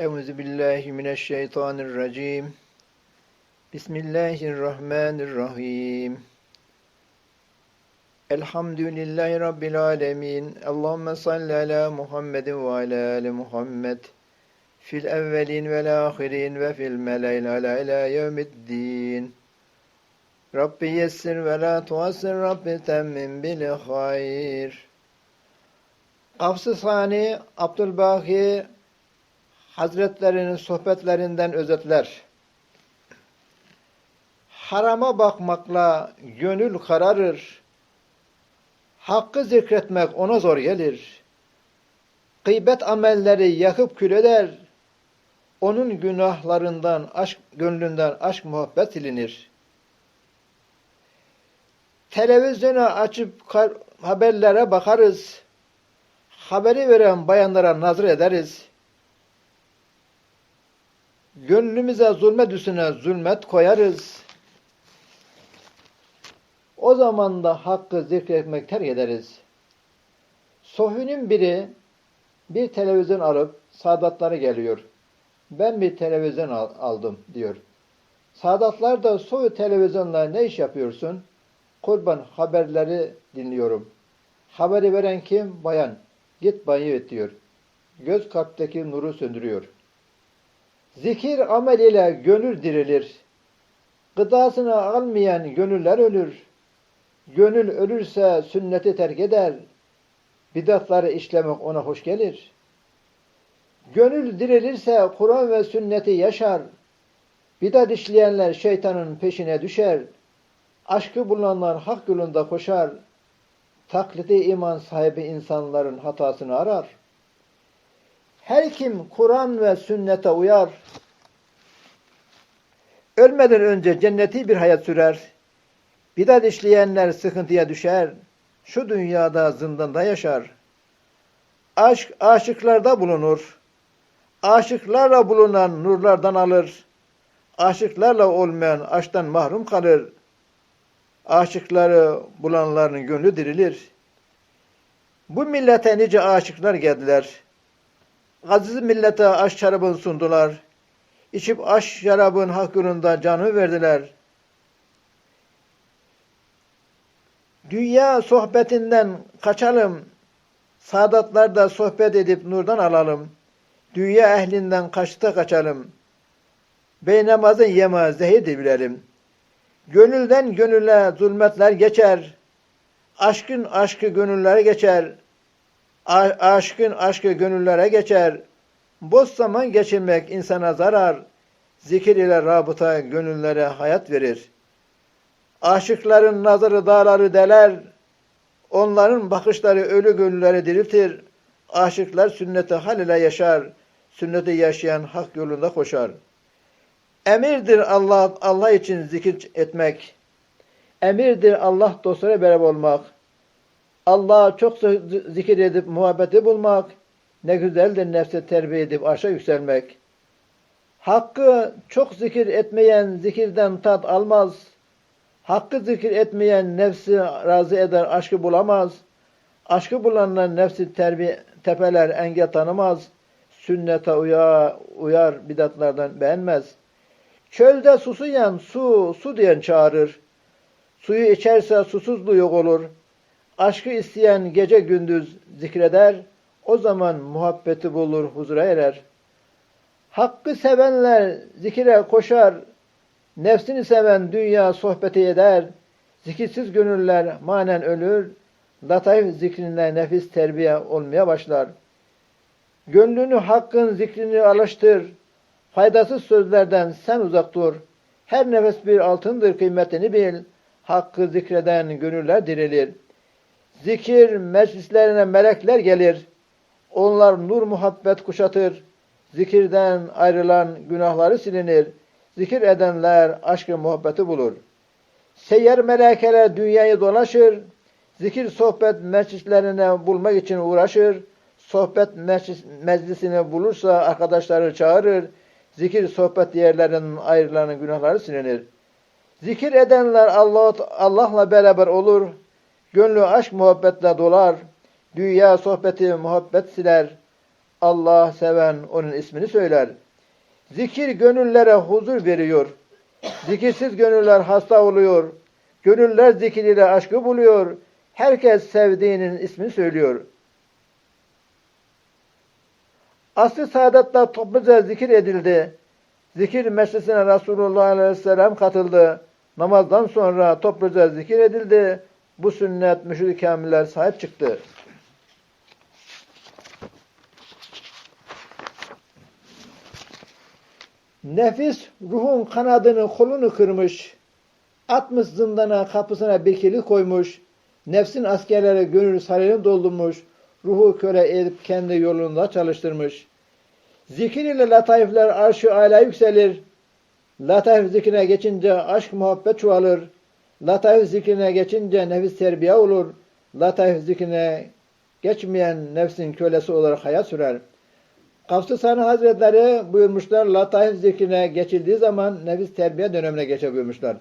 Euzu billahi mineşşeytanirracim. Bismillahirrahmanirrahim. Elhamdülillahi rabbil alamin. Allahumme salli ala Muhammedin ve ala ali Muhammed. Fil evvelin vel ahirin ve fil mele'il ala ila yevmiddin. Rabbi yessir ve la tuassir Rabbi temmim bil hayr. Kafs-ı Sani Abdülbaki Hazretlerinin sohbetlerinden özetler. Harama bakmakla gönül kararır. Hakkı zikretmek ona zor gelir. Gıybet amelleri yakıp kül eder. Onun günahlarından, aşk gönlünden aşk muhabbet silinir. Televizyona açıp haberlere bakarız. Haberi veren bayanlara nazır ederiz Gönlümüze zulmet üstüne zulmet koyarız. O zaman da hakkı zikretmek terk ederiz. Sohünün biri bir televizyon alıp Sadatları geliyor. Ben bir televizyon aldım diyor. Sadatlar da soyu televizyonla ne iş yapıyorsun? Kurban haberleri dinliyorum. Haberi veren kim? Bayan. Git banyo et diyor. Göz kalpteki nuru söndürüyor. Zikir amel ile gönül dirilir. Gıdasını almayan gönüller ölür. Gönül ölürse sünneti terk eder. Bidatları işlemek ona hoş gelir. Gönül dirilirse Kur'an ve sünneti yaşar. Bidat işleyenler şeytanın peşine düşer. Aşkı bulanlar hak yolunda koşar. Taklidi iman sahibi insanların hatasını arar. Her kim Kur'an ve sünnete uyar, ölmeden önce cenneti bir hayat sürer. Bidat işleyenler sıkıntıya düşer. Şu dünyada zindanda yaşar. Aşk aşıklarda bulunur. Aşıklarla bulunan nurlardan alır. Aşıklarla olmayan aşktan mahrum kalır. Aşıkları bulanların gönlü dirilir. Bu millete nice aşıklar geldiler. Aziz millete aş şarabını sundular. İçip aş şarabın hakkında canı verdiler. Dünya sohbetinden kaçalım. Sadatlarda sohbet edip nurdan alalım. Dünya ehlinden kaçta kaçalım. Bey namazın yema zehirdir bilelim. Gönülden gönüle zulmetler geçer. Aşkın aşkı gönüllere geçer aşkın aşkı gönüllere geçer. Boş zaman geçirmek insana zarar. Zikir ile rabıta gönüllere hayat verir. Aşıkların nazarı dağları deler. Onların bakışları ölü gönülleri diriltir. Aşıklar sünnete hal ile yaşar. Sünneti yaşayan hak yolunda koşar. Emirdir Allah Allah için zikir etmek. Emirdir Allah dostlara beraber olmak. Allah'a çok zikir edip muhabbeti bulmak, ne güzeldir nefse terbiye edip arşa yükselmek. Hakkı çok zikir etmeyen zikirden tat almaz. Hakkı zikir etmeyen nefsi razı eder, aşkı bulamaz. Aşkı bulanlar nefsi terbiye, tepeler, engel tanımaz. Sünnete uyar, uyar bidatlardan beğenmez. Çölde susuyan su, su diyen çağırır. Suyu içerse susuzluğu yok olur. Aşkı isteyen gece gündüz zikreder, o zaman muhabbeti bulur, huzura erer. Hakkı sevenler zikire koşar, nefsini seven dünya sohbeti eder, zikirsiz gönüller manen ölür, latayf zikrine nefis terbiye olmaya başlar. Gönlünü hakkın zikrini alıştır, faydasız sözlerden sen uzak dur. Her nefes bir altındır kıymetini bil, hakkı zikreden gönüller dirilir.'' Zikir meclislerine melekler gelir. Onlar nur muhabbet kuşatır. Zikirden ayrılan günahları silinir. Zikir edenler aşkı muhabbeti bulur. Seyyar melekeler dünyayı dolaşır. Zikir sohbet meclislerine bulmak için uğraşır. Sohbet meclis, meclisini bulursa arkadaşları çağırır. Zikir sohbet yerlerinin ayrılan günahları silinir. Zikir edenler Allah Allah'la beraber olur. Gönlü aşk muhabbetle dolar, dünya sohbeti muhabbet siler. Allah seven onun ismini söyler. Zikir gönüllere huzur veriyor. Zikirsiz gönüller hasta oluyor. Gönüller zikir ile aşkı buluyor. Herkes sevdiğinin ismini söylüyor. Asr-ı saadetle topluca zikir edildi. Zikir meclisine Resulullah Aleyhisselam katıldı. Namazdan sonra topluca zikir edildi. Bu sünnet müşid-i kamiller sahip çıktı. Nefis ruhun kanadını kolunu kırmış. Atmış zindana kapısına bir kilit koymuş. Nefsin askerleri gönül sarayını doldurmuş. Ruhu köle edip kendi yolunda çalıştırmış. Zikir ile lataifler arşı âlâ yükselir. Lataif zikrine geçince aşk muhabbet çoğalır. Lataif zikrine geçince nefis terbiye olur. Lataif zikrine geçmeyen nefsin kölesi olarak hayat sürer. Kafsı Sani Hazretleri buyurmuşlar, lataif zikrine geçildiği zaman nefis terbiye dönemine geçer buyurmuşlar.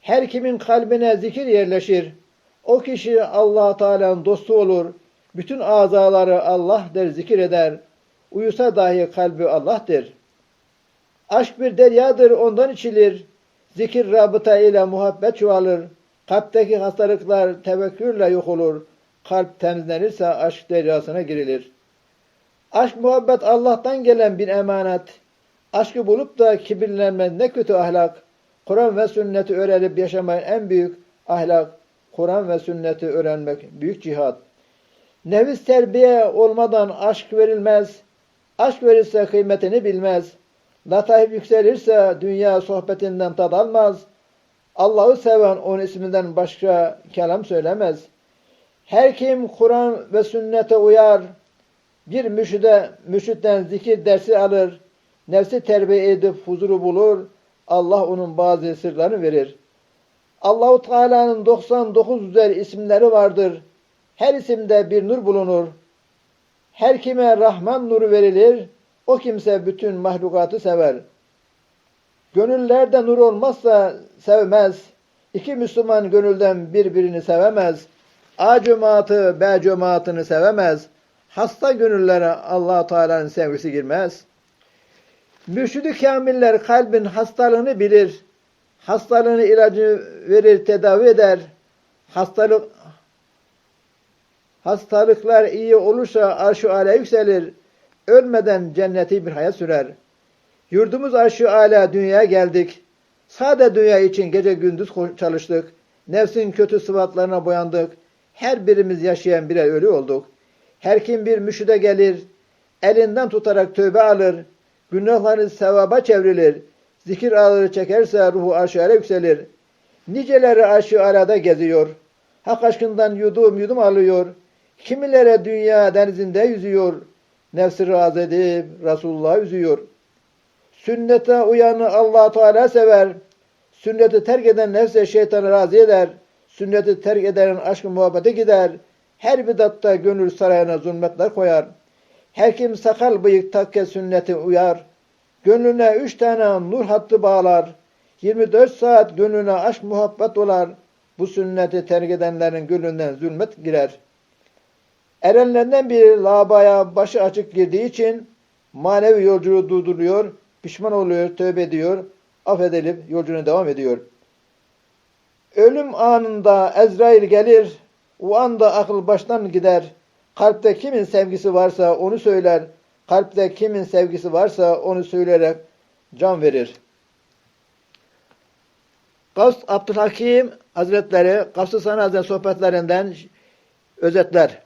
Her kimin kalbine zikir yerleşir. O kişi allah Teala'nın dostu olur. Bütün azaları Allah der zikir eder. Uyusa dahi kalbi Allah'tır. Aşk bir deryadır ondan içilir. Zikir rabıta ile muhabbet çoğalır. Kalpteki hastalıklar tevekkürle yok olur. Kalp temizlenirse aşk deryasına girilir. Aşk muhabbet Allah'tan gelen bir emanet. Aşkı bulup da kibirlenmez ne kötü ahlak. Kur'an ve sünneti öğrenip yaşamayın en büyük ahlak. Kur'an ve sünneti öğrenmek büyük cihat. Nefis terbiye olmadan aşk verilmez. Aşk verirse kıymetini bilmez. Lataif yükselirse dünya sohbetinden tad almaz. Allah'ı seven onun isminden başka kelam söylemez. Her kim Kur'an ve sünnete uyar, bir müşide, müşitten zikir dersi alır, nefsi terbiye edip huzuru bulur, Allah onun bazı sırlarını verir. Allahu Teala'nın 99 güzel isimleri vardır. Her isimde bir nur bulunur. Her kime Rahman nuru verilir, o kimse bütün mahlukatı sever. Gönüllerde nur olmazsa sevmez. İki Müslüman gönülden birbirini sevemez. A cemaatı B cemaatini sevemez. Hasta gönüllere allah Teala'nın sevgisi girmez. Mürşidi kamiller kalbin hastalığını bilir. Hastalığını ilacı verir, tedavi eder. Hastalık hastalıklar iyi olursa arş-ı yükselir. Ölmeden cenneti bir hayat sürer. Yurdumuz arş-ı âlâ dünyaya geldik. Sade dünya için gece gündüz çalıştık. Nefsin kötü sıfatlarına boyandık. Her birimiz yaşayan birer ölü olduk. Her kim bir müşide gelir, elinden tutarak tövbe alır, günahları sevaba çevrilir, zikir ağları çekerse ruhu arş-ı yükselir. Niceleri arş-ı alada geziyor, hak aşkından yudum yudum alıyor, kimilere dünya denizinde yüzüyor, nefsi razı edip Resulullah üzüyor. Sünnete uyanı allah Teala sever, sünneti terk eden nefse şeytanı razı eder, sünneti terk edenin aşkı muhabbete gider, her bidatta gönül sarayına zulmetler koyar. Her kim sakal bıyık takke sünneti uyar. Gönlüne üç tane nur hattı bağlar. 24 saat gönlüne aşk muhabbet olar. Bu sünneti terk edenlerin gönlünden zulmet girer. Erenlerden biri labaya başı açık girdiği için manevi yolculuğu durduruyor, pişman oluyor, tövbe ediyor, affedilip yolculuğuna devam ediyor. Ölüm anında Ezrail gelir, o anda akıl baştan gider. Kalpte kimin sevgisi varsa onu söyler. Kalpte kimin sevgisi varsa onu söyleyerek can verir. Gavs Abdülhakim Hazretleri Gavs-ı Sani Hazretleri sohbetlerinden özetler.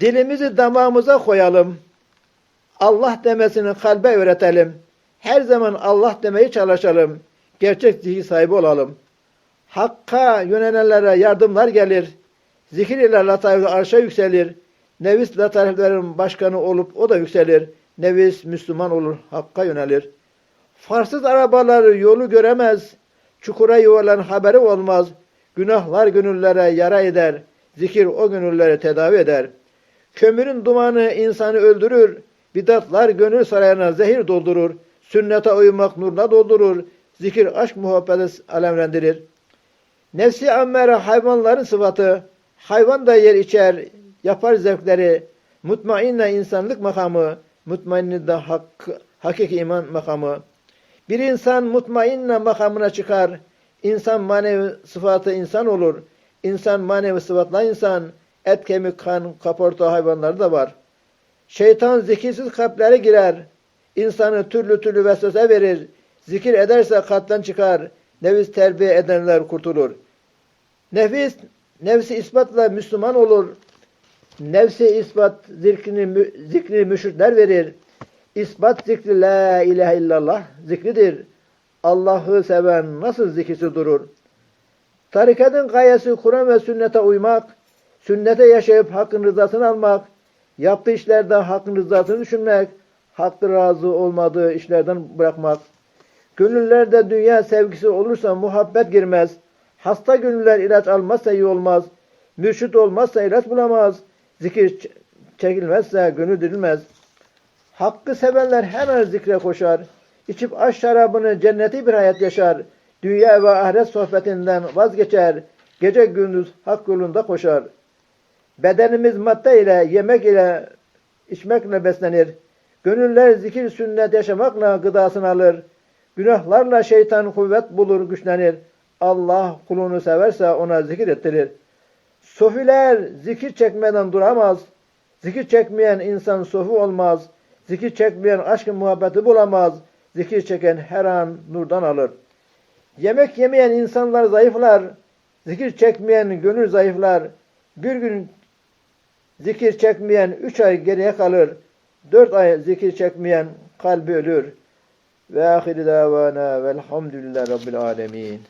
Dilimizi damağımıza koyalım. Allah demesini kalbe öğretelim. Her zaman Allah demeyi çalışalım. Gerçek zihin sahibi olalım. Hakka yönelenlere yardımlar gelir. Zikir ile lataifle arşa yükselir. Nevis lataiflerin başkanı olup o da yükselir. Nevis Müslüman olur, Hakka yönelir. Farsız arabalar yolu göremez. Çukura yuvarlan haberi olmaz. Günahlar gönüllere yara eder. Zikir o gönülleri tedavi eder. Kömürün dumanı insanı öldürür. Bidatlar gönül sarayına zehir doldurur. Sünnete uymak nurla doldurur. Zikir aşk muhabbeti alemlendirir. Nefsi ammere hayvanların sıfatı, hayvan da yer içer, yapar zevkleri, Mutmainne insanlık makamı, mutmainne de hak, hakiki iman makamı. Bir insan mutmainne makamına çıkar. İnsan manevi sıfatı insan olur. İnsan manevi sıfatla insan. Et, kemik, kan, kaporta hayvanları da var. Şeytan zikirsiz kalplere girer. İnsanı türlü türlü vesvese verir. Zikir ederse kattan çıkar. Nefis terbiye edenler kurtulur. Nefis, nefsi ispatla Müslüman olur. Nefsi ispat zikrini, zikri müşrikler verir. İspat zikri la ilahe illallah zikridir. Allah'ı seven nasıl zikirsiz durur? Tarikatın gayesi Kur'an ve sünnete uymak, sünnete yaşayıp hakkın rızasını almak, yaptığı işlerde hakkın rızasını düşünmek, hakkı razı olmadığı işlerden bırakmak. Gönüllerde dünya sevgisi olursa muhabbet girmez. Hasta gönüller ilaç almazsa iyi olmaz. Mürşit olmazsa ilaç bulamaz. Zikir çekilmezse gönül dirilmez. Hakkı sevenler hemen zikre koşar. İçip aş şarabını cenneti bir hayat yaşar. Dünya ve ahiret sohbetinden vazgeçer. Gece gündüz hak yolunda koşar. Bedenimiz madde ile, yemek ile, içmekle beslenir. Gönüller zikir sünnet yaşamakla gıdasını alır. Günahlarla şeytan kuvvet bulur, güçlenir. Allah kulunu severse ona zikir ettirir. Sofiler zikir çekmeden duramaz. Zikir çekmeyen insan sofi olmaz. Zikir çekmeyen aşkın muhabbeti bulamaz. Zikir çeken her an nurdan alır. Yemek yemeyen insanlar zayıflar. Zikir çekmeyen gönül zayıflar. Bir gün zikir çekmeyen üç ay geriye kalır. Dört ay zikir çekmeyen kalbi ölür. Ve ahiri davana velhamdülillahi rabbil alemin.